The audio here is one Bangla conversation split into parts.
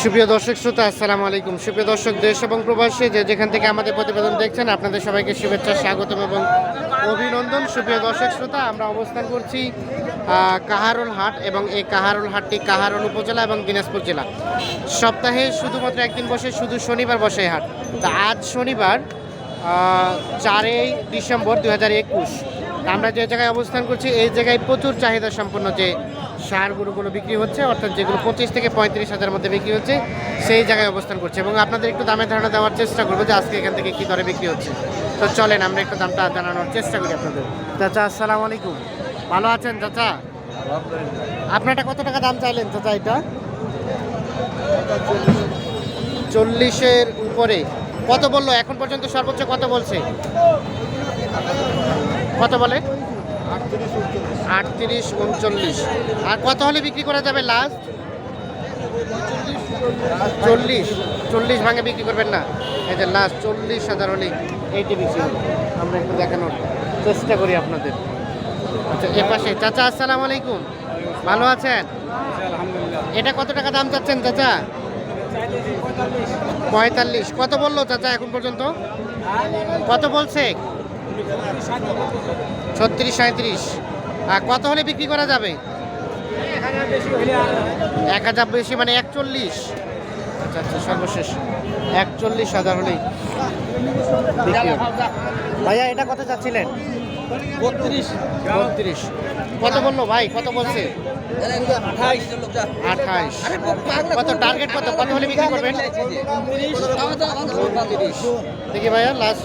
সুপ্রিয় দর্শক শ্রোতা, আসসালামু আলাইকুম। সুপ্রিয় দর্শক, দেশ এবং প্রবাসী যে যেখান থেকে আমাদের প্রতিবেদন দেখছেন, আপনাদের সবাইকে শুভেচ্ছা, স্বাগতম এবং অভিনন্দন। সুপ্রিয় দর্শক শ্রোতা, আমরা অবস্থান করছি কাহারোল হাট এবং এই কাহারোল হাটটি কাহারোল উপজেলা এবং দিনাজপুর জেলা। সপ্তাহে শুধুমাত্র একদিন বসে, শুধু শনিবার বসে হাট। তা আজ শনিবার চারই ডিসেম্বর দু হাজার একুশ। আমরা যে জায়গায় অবস্থান করছি, এই জায়গায় প্রচুর চাহিদা সম্পন্ন যে সার গরুগুলো বিক্রি হচ্ছে অর্থাৎ যেগুলো পঁচিশ থেকে পঁয়ত্রিশ হাজার মধ্যে বিক্রি হচ্ছে সেই জায়গায় অবস্থান করছে। এবং আপনাদের একটু দামের ধারণা দেওয়ার চেষ্টা করব যে আজকে এখান থেকে কী দরে বিক্রি হচ্ছে। তো চলেন আমরা একটু দামটা জানানোর চেষ্টা করি আপনাদের। চাচা আসসালামু আলাইকুম। ভালো আছেন চাচা? আপনারটা কত টাকা দাম চাইলেন চাচা এটা? চল্লিশের উপরে। কত বলল? এখন পর্যন্ত সর্বোচ্চ কত বলছে? কত বলে? আটত্রিশ উনচল্লিশ। আর কত হলে বিক্রি করা যাবে লাস্ট? চল্লিশ। চল্লিশ ভাঙে বিক্রি করবেন না। এই যে লাস্ট চল্লিশ হাজার হলে এইটি বিক্রি আমরা একটু দেখানোর চেষ্টা করি আপনাদের। আচ্ছা এ পাশে। চাচা, আসসালামু আলাইকুম। ভালো আছেন? এটা কত টাকা দাম চাচ্ছেন চাচা? পঁয়তাল্লিশ। কত বলল চাচা এখন পর্যন্ত? কত বলছে? ছত্রিশ সাঁত্রিশ কত হলে বিক্রি করা যাবে? এক হাজার বেশি মানে একচল্লিশ। আচ্ছা আচ্ছা সর্বশেষ। একচল্লিশ হাজার হলেই ভাইয়া এটা কত চাচ্ছিলেন? বত্রিশ। বত্রিশ। কত বলল ভাই? কত বলছে? আঠাইশ। কত টার্গেট কত? কত হলে বিক্রি করবেন? দেখি ভাইয়া লাস্ট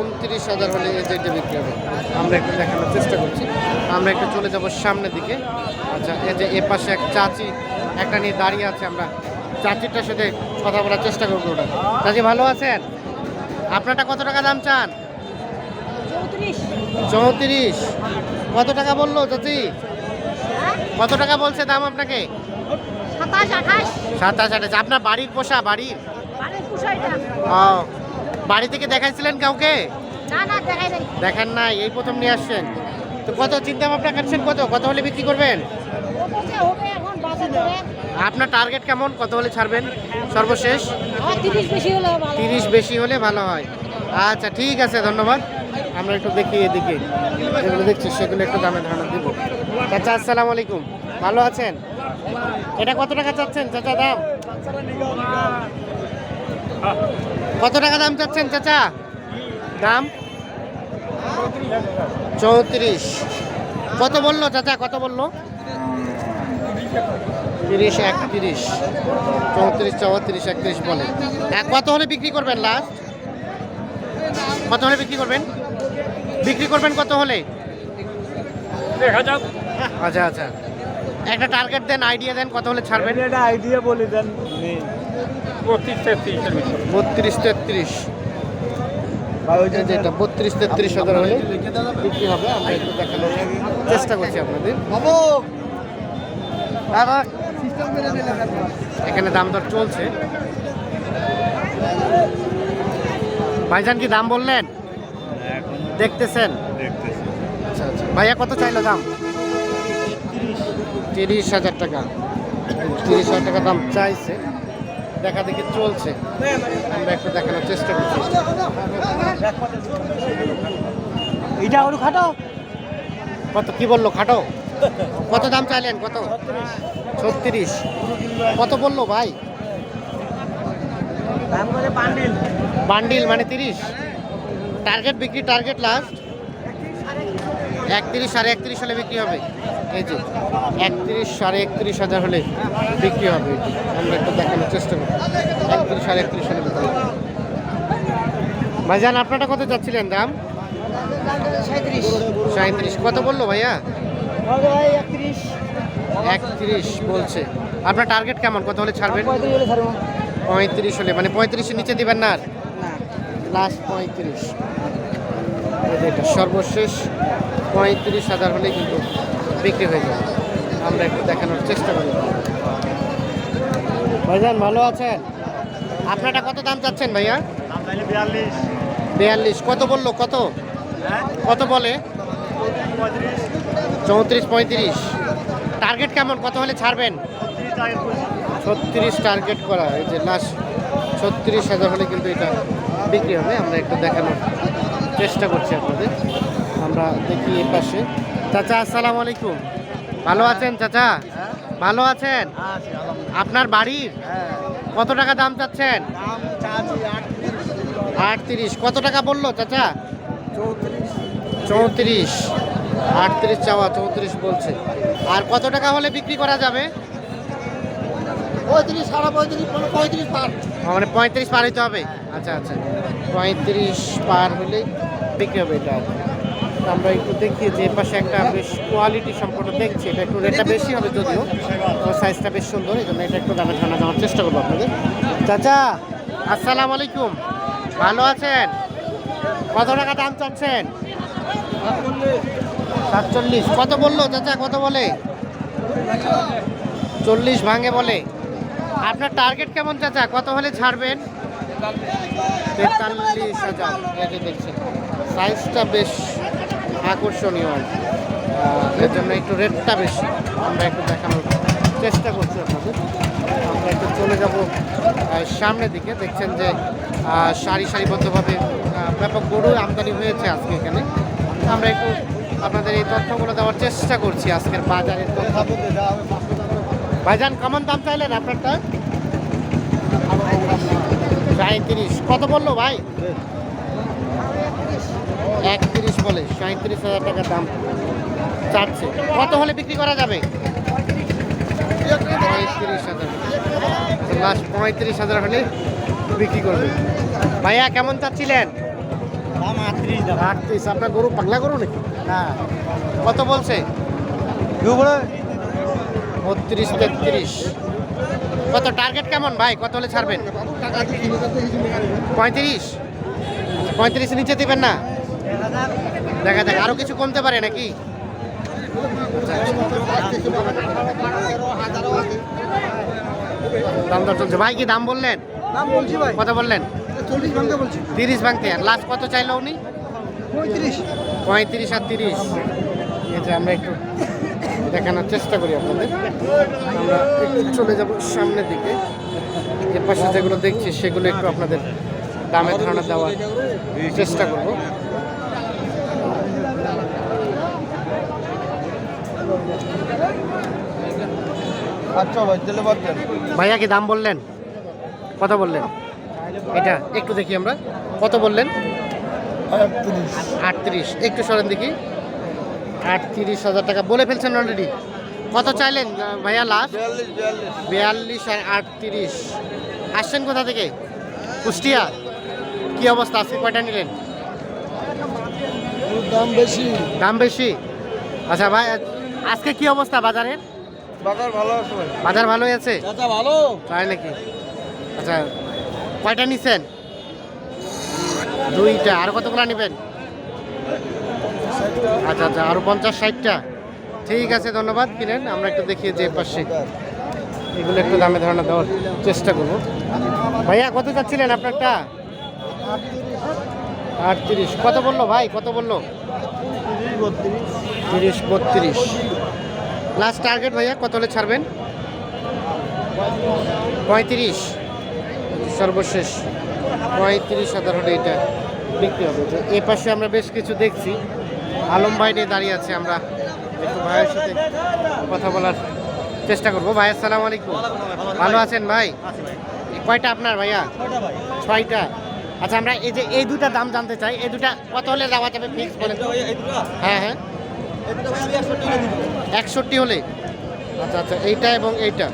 উনত্রিশ হাজার হলে বিক্রি হবে। আমরা একটু দেখানোর চেষ্টা করছি। আমরা একটু চলে যাব সামনের দিকে। আচ্ছা এই যে এ পাশে এক চাচি একটা নিয়ে দাঁড়িয়ে আছে আমরা। চাচিটার সাথে কথা বলার চেষ্টা করব ওটা। চাচি ভালো আছেন? আপনারটা কত টাকা দাম চান? চৌত্রিশ। কত টাকা বলল চাচি? কত টাকা বলছে দাম আপনাকে? সাতাশ আঠাশ। আপনার বাড়ির পোষা বাড়ির? ও বাড়ি থেকে দেখাইছিলেন কাউকে? না না নাই। এই প্রথম নিয়ে আসছেন। তো কত চিন্তা ভাবনা করছেন কত? কত হলে বিক্রি করবেন? আপনার টার্গেট কেমন? কত হলে ছাড়বেন? সর্বশেষ? তিরিশ বেশি হলে ভালো তিরিশ বেশি হলে ভালো হয়। আচ্ছা ঠিক আছে ধন্যবাদ। আমরা একটু দেখি এদিকে। যেগুলো দেখছি সেগুলো একটু দামে ধারণা দিব। চাচা, আসসালামু আলাইকুম। ভালো আছেন? এটা কত টাকা চাচ্ছেন চাচা দাম? কত টাকা দাম চাচ্ছেন চাচা? দাম? চৌত্রিশ। কত বলল চাচা? কত বলল? তিরিশ, একত্রিশ। চৌত্রিশ চৌত্রিশ, একত্রিশ বলে। কত হলে বিক্রি করবেন লাস্ট কত হলে বিক্রি করবেন? বিক্রি করবেন কত হলে? দেখা যাক আচ্ছা আচ্ছা। একটা টার্গেট দেন আইডিয়া দেন কত হলে ছাড়বেন। একটা আইডিয়া বলে দেন বত্রিশ তেত্রিশের ভিতরে। বত্রিশ তেত্রিশ। এই যে এটা বত্রিশ তেত্রিশ হাজার হলে বিক্রি হবে আমরা একটু দেখানোর চেষ্টা করছি আপনাদের। দাদা এখানে দাম দর চলছে। ভাইজান কি দাম বললেন? দেখতেছেন? আচ্ছা আচ্ছা। ভাইয়া কত চাইলো দাম? তিরিশ হাজার টাকা। তিরিশ হাজার টাকা দাম চাইছে। দেখা দেখি চলছে। আমরা একটু দেখানোর চেষ্টা করছি। এটা ওর খাটো। কত? কি বলল খাটো? কত দাম চাইলেন? কত? ছত্রিশ। কত বলল ভাই? বান্ডিল। বান্ডিল মানে তিরিশ। টার্গেট বিক্রি টার্গেট লাস্ট। একত্রিশ সাড়ে একত্রিশ হলে বিক্রি হবে। এই যে একত্রিশ সাড়ে একত্রিশ হাজার হলে বিক্রি হবে এটি। আমরা একটু দেখানোর চেষ্টা করি একত্রিশ সাড়ে একত্রিশ হলে বিক্রি হবে। ভাইজান আপনারটা কত চাচ্ছিলেন দাম? সাঁত্রিশ। কত বলল ভাইয়া? একত্রিশ বলছে। আপনার টার্গেট কেমন? কত হলে ছাড়বেন? পঁয়ত্রিশ হলে। মানে পঁয়ত্রিশের নিচে দিবেন না আর? লাস্ট পঁয়ত্রিশ। সর্বশেষ পঁয়ত্রিশ হাজার হলে কিন্তু বিক্রি হয়ে যাবে। আমরা একটু দেখানোর চেষ্টা করি। ভাইজান, ভালো আছেন? আপনারটা কত দাম চাচ্ছেন ভাইয়া? বিয়াল্লিশ। কত বলল? কত? কত বলে? চৌত্রিশ পঁয়ত্রিশ। টার্গেট কেমন? কত হলে ছাড়বেন? ছত্রিশ টার্গেট করা। এই যে লাস্ট ছত্রিশ হাজার হলে কিন্তু এটা বিক্রি হবে। আমরা একটু দেখানোর চেষ্টা করছি আপনাদের। আমরা দেখি এই পাশে। চাচা আসসালামু আলাইকুম। ভালো আছেন চাচা? ভালো আছেন? আপনার বাড়ির? কত টাকা দাম চাচ্ছেন? আটত্রিশ। কত টাকা বলল চাচা? চৌত্রিশ। আটত্রিশ চাওয়া চৌত্রিশ বলছে। আর কত টাকা হলে বিক্রি করা যাবে? পঁয়ত্রিশ সাড়ে পঁয়ত্রিশ পঁয়ত্রিশ পার। মানে পঁয়ত্রিশ পার হইতে হবে? আচ্ছা আচ্ছা। পঁয়ত্রিশ পার হলে বিক্রি হবে এটা আমরা একটু দেখি যে পাশে একটা বেশ কোয়ালিটি সম্পূর্ণ দেখছি। এটা একটু রেটটা বেশি হবে যদিও সাইজটা বেশ সুন্দর, এই জন্য এটা একটু দামে ঠান্ডা দেওয়ার চেষ্টা করব আপনাদের। চাচা, আসসালামু আলাইকুম। ভালো আছেন? কত টাকা দাম চাচ্ছেন? সাতচল্লিশ। কত বলল চাচা, কত বলে? চল্লিশ ভাঙে বলে। আপনার টার্গেট কেমন চাচা? কত হলে ছাড়বেন? তেতাল্লিশ হাজার। দেখছেন সাইজটা বেশ আকর্ষণীয়। আর কি। এর জন্য একটু রেটটা বেশি। আমরা একটু দেখানোর চেষ্টা করছি আপনাদের। আমরা একটু চলে যাব সামনের দিকে। দেখছেন যে সারি সারিবদ্ধভাবে ব্যাপক গরু আমদানি হয়েছে আজকে এখানে। আমরা একটু আপনাদের এই তথ্যগুলো দেওয়ার চেষ্টা করছি আজকের বাজারের ভাইজান, কেমন দাম চাইলেন আপনারটা? সাঁত্রিশ কত বলল ভাই? একত্রিশ বলে সাঁত্রিশ হাজার টাকা দাম চাচ্ছে। কত হলে বিক্রি করা যাবে? পঁয়ত্রিশ হাজার। লাস্ট পঁয়ত্রিশ হাজার হলে বিক্রি করবে। ভাইয়া কেমন চাচ্ছিলেন? আটত্রিশ আপনার গরু পাগলা গরু নাকি? হ্যাঁ। কত বলছে? বত্রিশ তেত্রিশ। কত? টার্গেট কেমন ভাই? কত হলে ছাড়বেন? পঁয়ত্রিশ। পঁয়ত্রিশ নিচে দিবেন না? দেখা যাক আরও কিছু কমতে পারে নাকি? দাম দর চলছে। ভাই কি দাম বললেন? কত বললেন? তিরিশ ভাঙতে। লাস্ট কত চাইলো উনি? পঁয়ত্রিশ। আর তিরিশ। এই যে আমরা একটু দেখানোর চেষ্টা করি আপনাদের। আমরা একটু চলে যাব সামনের দিকে। এর পাশে যেগুলো দেখছি সেগুলো একটু আপনাদের দামের ধারণা দেওয়ার চেষ্টা করব আচ্ছা ভাই তাহলে বাদ দেন ভাইয়া কি দাম বললেন? কত বললেন? এটা একটু দেখি আমরা। কত বললেন? আটত্রিশ। একটু সরেন দেখি। আটত্রিশ হাজার টাকা। বলে ফেলছেন অলরেডি কত চাইলেন? ভাইয়া লাস্ট বিয়াল্লিশ আর আটত্রিশ। আসছেন কোথা থেকে? কুষ্টিয়া? কি অবস্থা? আজকে কয়টা নিলেন? দাম বেশি। দাম বেশি? আচ্ছা ভাই আজকে কি অবস্থা বাজারের? বাজার ভালো আছে বাজার ভালোই আছে? চাচা ভালো? তাই নাকি? আচ্ছা কয়টা নিছেন? দুইটা। আর কতগুলো নেবেন? আচ্ছা আচ্ছা আরও পঞ্চাশ ষাটটা। ঠিক আছে ধন্যবাদ কিনেন আমরা একটু দেখিয়ে যে পাশে এগুলো একটু দামে ধারণা দেওয়ার চেষ্টা করব। ভাইয়া কত চাচ্ছিলেন আপনারটা? আটত্রিশ। কত বলল ভাই? কত বলল? তিরিশ বত্রিশ। লাস্ট টার্গেট ভাইয়া, কত হলে ছাড়বেন? পঁয়ত্রিশ। সর্বশেষ। পঁয়ত্রিশ হাজার হলে এটা বিক্রি হবে। তো এ পাশে আমরা বেশ কিছু দেখছি। আলম ভাই নিয়ে দাঁড়িয়ে আছে, আমরা একটু ভাইয়ের সাথে কথা বলার চেষ্টা করব। ভাই, আসসালামু আলাইকুম। ভালো আছেন ভাই? কয়টা আপনার ভাইয়া? ছয়টা। আচ্ছা আমরা এই যে এই দুটা দাম জানতে চাই এই দুটা কত হলে যাওয়া যাবে ফিক্স বলেন? হ্যাঁ হ্যাঁ। একষট্টি হলে আচ্ছা আচ্ছা এইটা এবং এইটা।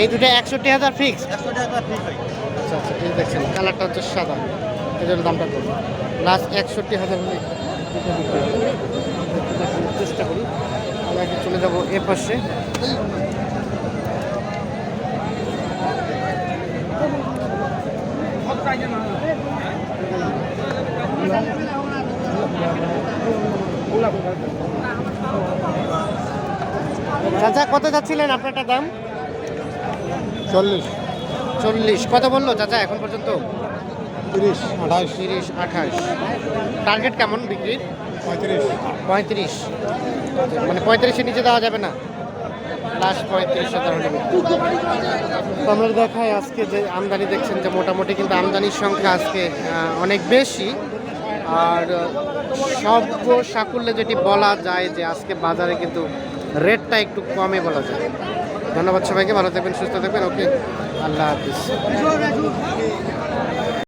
এই দুটো একষট্টি হাজার ফিক্স আচ্ছা আচ্ছা এই দেখছেন কালারটা হচ্ছে সাদা। এই জন্য দামটা কম। লাস্ট একষট্টি হাজার হলে চেষ্টা করি। চলে যাব এ পাশে। চাচা কত যাচ্ছিলেন আপনারটা দাম? চল্লিশ। চল্লিশ। কত বলল চাচা এখন পর্যন্ত? তিরিশ আঠাশ। তিরিশ আঠাশ। টার্গেট কেমন বিক্রির? পঁয়ত্রিশ। পঁয়ত্রিশ। মানে পঁয়ত্রিশের নিচে দেওয়া যাবে না? লাস্ট পঁয়ত্রিশ হাজার হলে। আমরা দেখাই আজকে যে আমদানি দেখছেন যে মোটামুটি কিন্তু আমদানির সংখ্যা আজকে অনেক বেশি। আর, সব সাকুল্যে যেটি বলা যায় যে আজকে বাজারে কিন্তু রেটটা একটু কমে বলা যায়। ধন্যবাদ সবাইকে, ভালো থাকবেন, সুস্থ থাকবেন। ওকে, আল্লাহ হাফিজ।